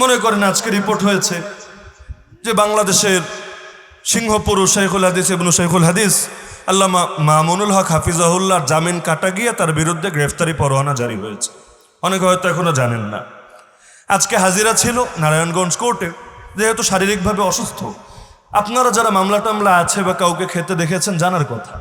মনে করেন আজকে রিপোর্ট হয়েছে যে বাংলাদেশের সিংহপুরুষ শেখুল হাদিস এবং শেখুল হাদিস আল্লামা মামুনুল হক হাফিজাহুল্লার জামিন কাটা গিয়ে তার বিরুদ্ধে গ্রেফতারি পরোয়ানা জারি হয়েছে। অনেকে হয়তো এখনও জানেন না। আজকে হাজিরা ছিল নারায়ণগঞ্জ কোর্টে, যেহেতু শারীরিকভাবে অসুস্থ। আপনারা যারা মামলা টামলা আছে বা কাউকে খেতে দেখেছেন জানার কথা।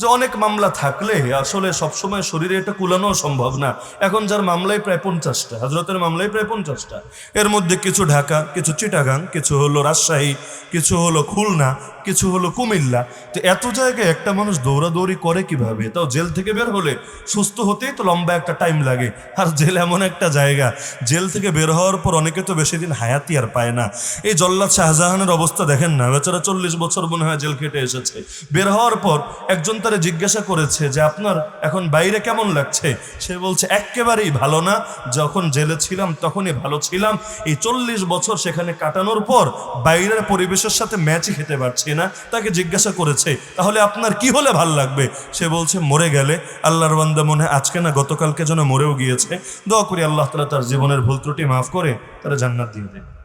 যে অনেক মামলা থাকলে আসলে সবসময় শরীরে এটা কুলানো সম্ভব না। এখন যার মামলাই প্রায় পঞ্চাশটা হাজরতের মামলাই প্রায় পঞ্চাশটা। এর মধ্যে কিছু ঢাকা, কিছু চিটাগাং, কিছু হলো রাজশাহী, কিছু হলো খুলনা, কিছু হলো কুমিল্লা। তো এত জায়গায় একটা মানুষ দৌড়াদৌড়ি করে কীভাবে? তাও জেল থেকে বের হলে সুস্থ হতেই তো লম্বা একটা টাইম লাগে। আর জেল এমন একটা জায়গা, জেল থেকে বের হওয়ার পর অনেকে তো বেশি দিন হায়াতি আর পায় না। এই জল্লাদ শাহজাহানের অবস্থা দেখেন না? বেচারা চল্লিশ বছর মনে হয় জেল খেটে এসেছে। বের হওয়ার পর একজন তারে জিজ্ঞাসা করেছে যে, আপনার এখন বাইরে কেমন লাগছে? সে বলছে একেবারেই ভালো না। যখন জেলে ছিলাম, তখনই ভালো ছিলাম। এই চল্লিশ বছর সেখানে কাটানোর পর বাইরের পরিবেশের সাথে ম্যাচই খেতে পারছি না। তাকে জিজ্ঞাসা করেছে, তাহলে আপনার কি হলে ভালো লাগবে? সে বলছে, মরে গেলে। আল্লাহর বান্দা মনে আজকে না গতকালকে যেন মরেও গিয়েছে। দোয়া করি আল্লাহ তালা তার জীবনের ভুল ত্রুটি মাফ করে, তারা জান্নাত দিয়ে দেয়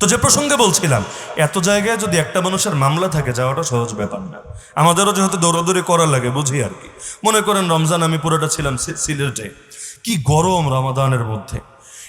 তো যে প্রসঙ্গে বলছিলাম, এত জায়গায় যদি একটা মানুষের মামলা থাকে, যাওয়াটা সহজ ব্যাপার না। আমাদেরও যেহেতু দৌড়াদৌড়ি করা লাগে, বুঝি আর কি। মনে করেন রমজান, আমি পুরোটা ছিলাম সিলেটে। কি গরম রমাদানের মধ্যে।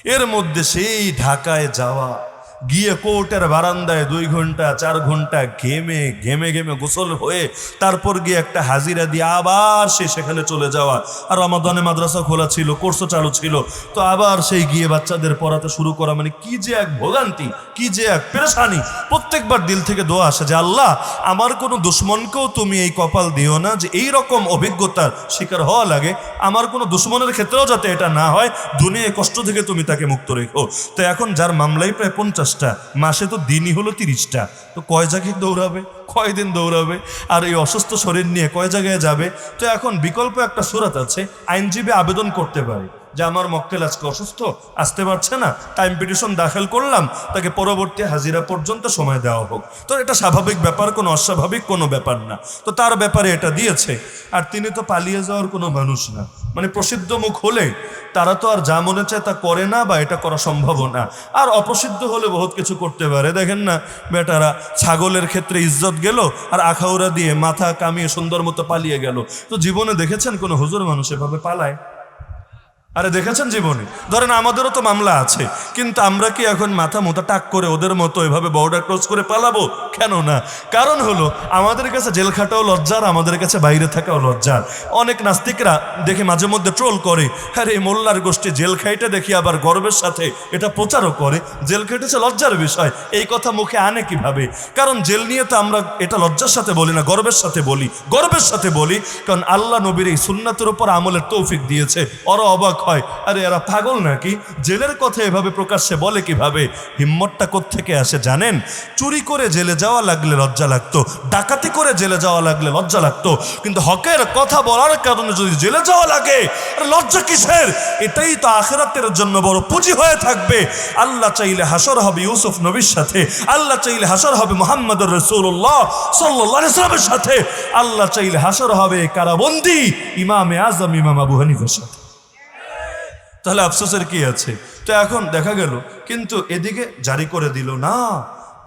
এর মধ্যে সেই ঢাকায় যাওয়া গিয়ে কোর্টের বারান্দায় দুই ঘণ্টা, চার ঘণ্টা ঘেমে ঘেমে ঘেমে গোসল হয়ে তারপর গিয়ে একটা হাজিরা দিয়ে আবার সে সেখানে চলে যাওয়া। আর রমাদানে মাদ্রাসা খোলা ছিল, কোর্সও চালু ছিল। তো আবার সেই গিয়ে বাচ্চাদের পড়াতে শুরু করা মানে কি যে এক ভোগান্তি, কি যে এক পেরেশানি। প্রত্যেকবার দিল থেকে দোয়া আসে যে, আল্লাহ, আমার কোনো দুশ্মনকেও তুমি এই কপাল দিও না যে এই রকম অভিজ্ঞতার শিকার হওয়া লাগে। আমার কোনো দুশ্মনের ক্ষেত্রেও যাতে এটা না হয়, দুনিয়ায় কষ্ট থেকে তুমি তাকে মুক্ত রেখো। তো এখন যার মামলাই প্রায় পঞ্চাশটা মাসে তো দিনই হলো তিরিশটা। তো কয় জায়গায় দৌড়াবে? কয়দিন দৌড়াবে? আর এই অসুস্থ শরীর নিয়ে কয় জায়গায় যাবে? তো এখন বিকল্প একটা সুরাত আছে, আইনজীবী আবেদন করতে পারে। যে আমার মক্কেল আজকে অসুস্থ, আসতে পারছে না টাইম পিটিশন দাখিল করলাম, তাকে পরবর্তী হাজিরা পর্যন্ত সময় দেওয়া হোক। তো এটা স্বাভাবিক ব্যাপার, কোনো অস্বাভাবিক কোনো ব্যাপার না। তো তার ব্যাপারে এটা দিয়েছে, আর তিনি তো পালিয়ে যাওয়ার কোনো মানুষ না। মানে প্রসিদ্ধ মুখ হলে তারা তো আর যা মনে চায় তা করে না বা এটা করা সম্ভব না। আর অপ্রসিদ্ধ হলে বহুত কিছু করতে পারে। দেখেন না, বেটারা ছাগলের ক্ষেত্রে ইজ্জত গেল, আর আখাউরা দিয়ে মাথা কামিয়ে সুন্দর মতো পালিয়ে গেল। তো জীবনে দেখেছেন কোনো হুজুর মানুষ এভাবে পালায়? আরে দেখেছেন জীবনে? ধরেন আমাদেরও তো মামলা আছে, কিন্তু আমরা কি এখন মাথা মোটা টাক করে ওদের মতো এভাবে বর্ডার ক্রস করে পালাবো? কেন না? কারণ হলো, আমাদের কাছে জেল খাটাও লজ্জার, আমাদের কাছে বাইরে থাকাও লজ্জার। অনেক নাস্তিকরা দেখে মাঝে মধ্যে ট্রোল করে হ্যাঁ এই মোল্লার গোষ্ঠী জেল খাইটা দেখি আবার গর্বের সাথে এটা প্রচারও করে। জেল খেটেছে লজ্জার বিষয়, এই কথা মুখে আনে কীভাবে? কারণ জেল নিয়ে তো আমরা এটা লজ্জার সাথে বলি না, গর্বের সাথে বলি। গর্বের সাথে বলি, কারণ আল্লাহ নবীর এই সুন্নাতের উপর আমলের তৌফিক দিয়েছে। অর অবাক হয়। আরে, এরা পাগল নাকি? জেলের কথা এভাবে প্রকাশ্যে বলে কীভাবে? হিম্মতটা থেকে আসে জানেন? চুরি করে জেলে যাওয়া লাগলে লজ্জা লাগতো, ডাকাতি করে জেলে যাওয়া লাগলে লজ্জা লাগতো। কিন্তু হকের কথা বলার কারণে যদি জেলে যাওয়া লাগে লজ্জা কিসের? এটাই তো আখেরাতের জন্য বড় পুঁজি হয়ে থাকবে। আল্লাহ চাইলে হাসর হবে ইউসুফ নবীর সাথে, আল্লাহ চাইলে হাসর হবে মোহাম্মদ রসুল্লাহ সাল্লামের সাথে, আল্লাহ চাইলে হাসর হবে কারাবন্দি ইমামে আজম ইমাম আবু হানিফের সাথে। তাহলে আফসোসের কি আছে? তো এখন দেখা গেল, কিন্তু এদিকে জারি করে দিল, না,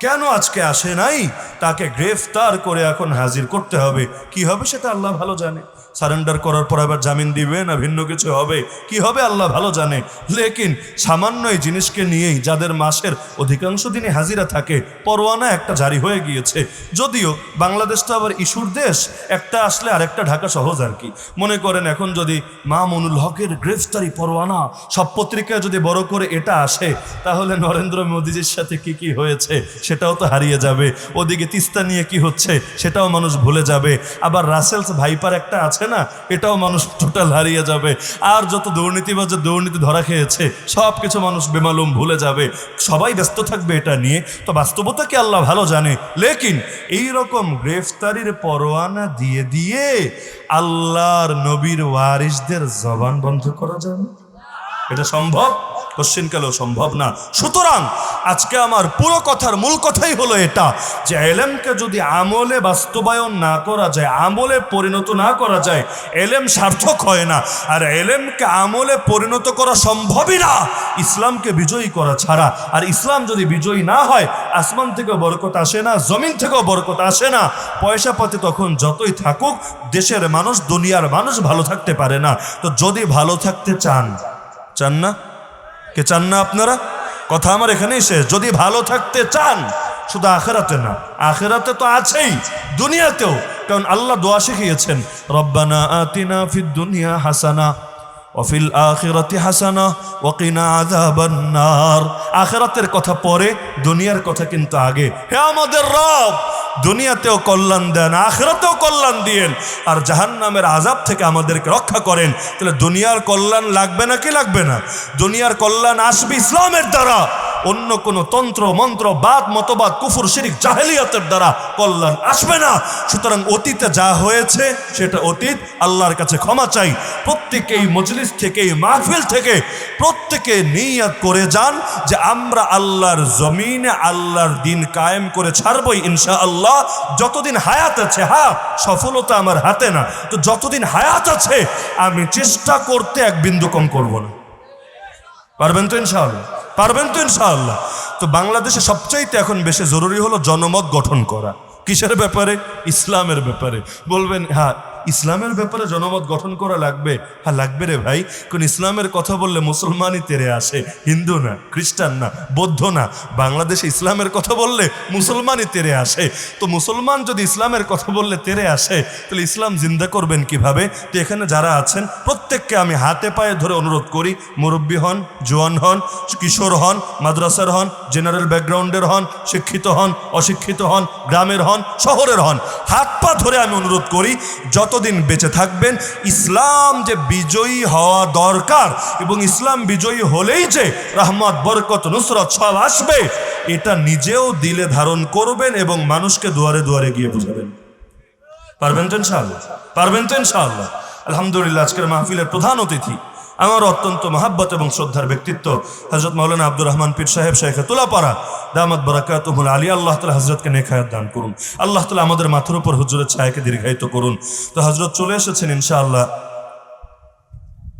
কেন আজকে আসে নাই? তাকে গ্রেফতার করে এখন হাজির করতে হবে। কি হবে সেটা আল্লাহ ভালো জানে। সারেন্ডার করার পর আবার জামিন দিবে না? ভিন্ন কিছু হবে। কি হবে আল্লাহ ভালো জানে। লেকিন সামান্য এই জিনিসকে নিয়েই যাদের মাসের অধিকাংশ দিনে হাজিরা থাকে, পরোয়ানা একটা জারি হয়ে গিয়েছে। যদিও বাংলাদেশ তো আবার ইস্যুর দেশ, একটা আসলে আরেকটা ঢাকা সহজ আর কি। মনে করেন এখন যদি মামুনুল হকের গ্রেফতারি পরোয়ানা সব পত্রিকায় যদি বড় করে এটা আসে, তাহলে নরেন্দ্র মোদীজির সাথে কি কি হয়েছে সেটাও তো হারিয়ে যাবে। ওদিকে তিস্তা নিয়ে কি হচ্ছে সেটাও মানুষ ভুলে যাবে। আবার রাসেলস ভাইপার একটা আছে না, এটাও মানুষ টোটাল হারিয়ে যাবে। আর যত দুর্নীতি বা যে দুর্নীতি ধরা খেয়েছে সব কিছু মানুষ বেমালুম ভুলে যাবে। সবাই ব্যস্ত থাকবে এটা নিয়ে। তো বাস্তবতা কি আল্লাহ ভালো জানে? লেকিন এই রকম গ্রেফতারির পরোয়ানা দিয়ে দিয়ে আল্লাহর নবীর ওয়ারিসদের জবান বন্ধ করা যাবে? এটা সম্ভব? কোশ্চিনকালেও সম্ভব না? সুতরাং আজকে আমার পুরো কথার মূল কথাই হলো এটা, যে এলেমকে যদি আমলে বাস্তবায়ন না করা যায়, আমলে পরিণত না করা যায়, এলেম সার্থক হয় না। আর এলেমকে আমলে পরিণত করা সম্ভবই না, ইসলামকে বিজয়ী করা ছাড়া। আর ইসলাম যদি বিজয়ী না হয়, আসমান থেকেও বরকত আসে না, জমিন থেকেও বরকত আসে না। পয়সা পাতি তখন যতই থাকুক, দেশের মানুষ, দুনিয়ার মানুষ ভালো থাকতে পারে না। তো যদি ভালো থাকতে চান চান না? কে চান না আপনারা? কথা আমার এখানেই শেষ। যদি ভালো থাকতে চান, শুধু আখেরাতে না, আখেরাতে তো আছেই, দুনিয়াতেও। কারণ আল্লাহ দোয়া শিখিয়েছেন, রব্বানা আতিনা ফিদ দুনিয়া হাসানা। ওফিল আখিরাতি হাসানা ওকিনা আজাবান্নার আখিরাতের কথা পরে, দুনিয়ার কথা কিন্তু আগে। হে আমাদের রব, দুনিয়াতেও কল্যাণ দেন, আখেরাতেও কল্যাণ দিয়েন, আর জাহান্নামের আজাব থেকে আমাদেরকে রক্ষা করেন। তাহলে দুনিয়ার কল্যাণ লাগবে না কি লাগবে না? দুনিয়ার কল্যাণ আসবে ইসলামের দ্বারা। অন্য কোন তন্ত্র, মন্ত্র, বাদ, মতবাদ, কুফুর, শিরিক, জাহেলিয়াতের দ্বারা কল্যাণ আসবে না। সুতরাং অতীতে যা হয়েছে, সেটা অতীত, আল্লাহর কাছে ক্ষমা চাই। প্রত্যেকে এই মজলিস থেকে এই মাহফিল থেকে প্রত্যেকে নিয়াত করে যান যে আমরা আল্লাহর জমিনে আল্লাহর দিন কায়েম করে ছাড়বই ইনশা আল্লাহ যতদিন হায়াত আছে হ্যাঁ সফলতা আমার হাতে না, তো যতদিন হায়াত আছে, আমি চেষ্টা করতে এক বিন্দু কম করব না। পারবেন তো ইনশাআল্লাহ? পারবেন তো ইনশাআল্লাহ। তো বাংলাদেশে সবচাইতে এখন বেশি জরুরি হলো জনমত গঠন করা। কিসের ব্যাপারে? ইসলামের ব্যাপারে। বলবেন হ্যাঁ ইসলামের ব্যাপারে জনমত গঠন করা লাগবে। হ্যাঁ লাগবে রে ভাই। কোন ইসলামের কথা বললে মুসলমানই তেরে আসে। হিন্দু না, খ্রিস্টান না, বৌদ্ধ না। বাংলাদেশে ইসলামের কথা বললে মুসলমানই তেরে আসে। তো মুসলমান যদি ইসলামের কথা বললে তেরে আসে, তাহলে ইসলাম জিন্দা করবেন কীভাবে? তো এখানে যারা আছেন, প্রত্যেককে আমি হাতে পায়ে ধরে অনুরোধ করি, মুরব্বী হন, জোয়ান হন, কিশোর হন, মাদ্রাসার হন, জেনারেল ব্যাকগ্রাউন্ডের হন, শিক্ষিত হন, অশিক্ষিত হন, গ্রামের হন, শহরের হন, হাত পা ধরে আমি অনুরোধ করি যতদিন বেঁচে থাকবেন, ইসলাম যে বিজয়ী হওয়া দরকার এবং ইসলাম বিজয়ী হলেই যে রহমত, বরকত, নুসরত সব আসবে, এটা নিজেও দিলে ধারণ করবেন এবং মানুষকে দুয়ারে দুয়ারে গিয়ে বুঝাবেন। পারবেন তো ইনশাআল্লাহ? পারবেন তো ইনশাআল্লাহ? আলহামদুলিল্লাহ, আজকের মাহফিলের প্রধান অতিথি আমার অত্যন্ত মহাব্বত এবং শ্রদ্ধার ব্যক্তিত্ব হজরত মৌলানা আব্দুর রহমান পীর সাহেব শেখে তুলাপাড়া। দামাত বরাকাত আলী, আল্লাহ তালা হজরতকে নেখায়াত দান করুন। আল্লাহ তালা আমাদের মাথার উপর হুজুরের ছায়াকে দীর্ঘায়িত করুন। তো হজরত চলে এসেছেন ইনশাআল্লাহ।